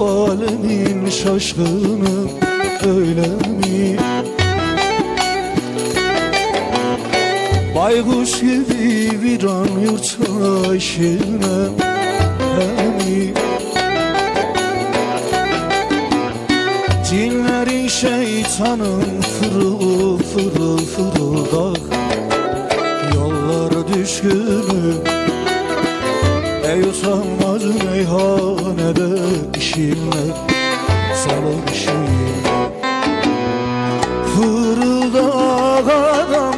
alemin şaşkını öyle mi? Baykuş gibi viran yurtta işine mi? Cinlerin şeytanın fırıl fırıl fırıldak Yollar düşkünü Ey usanmaz meyhanede işinle Salon işinle Fırıldak adam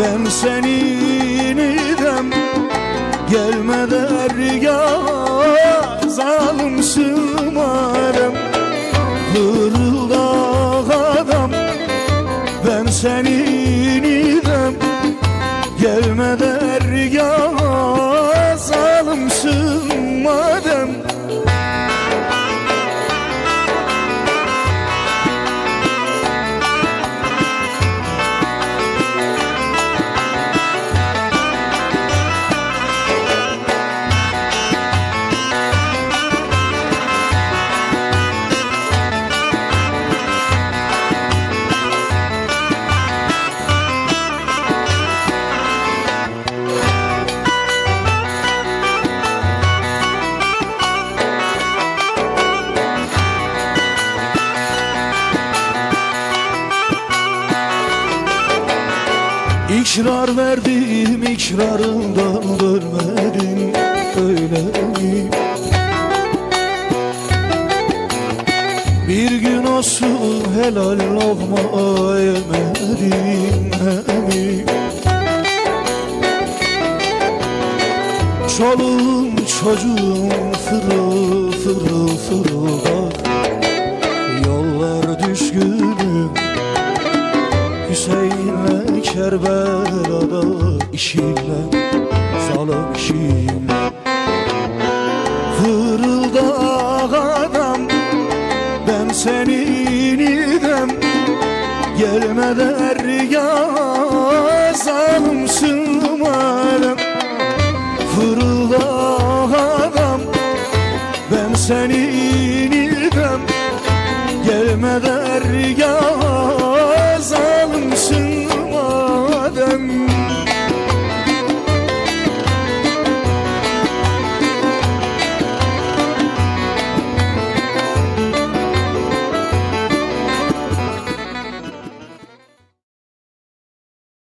Ben senin idem Gelme derya İkrar verdim ikrarından dönmedin öyle mi? Bir gün olsun helal lokma yemedin mi? Çoluğum çocuğum fırıl fırıl fırıl Hüseyin'le Kerbela'da işinle Zalim işinle Fırıldak adam Ben senin idem Gelme derya Zalimsin madem Fırıldak adam Ben senin idem Gelme derya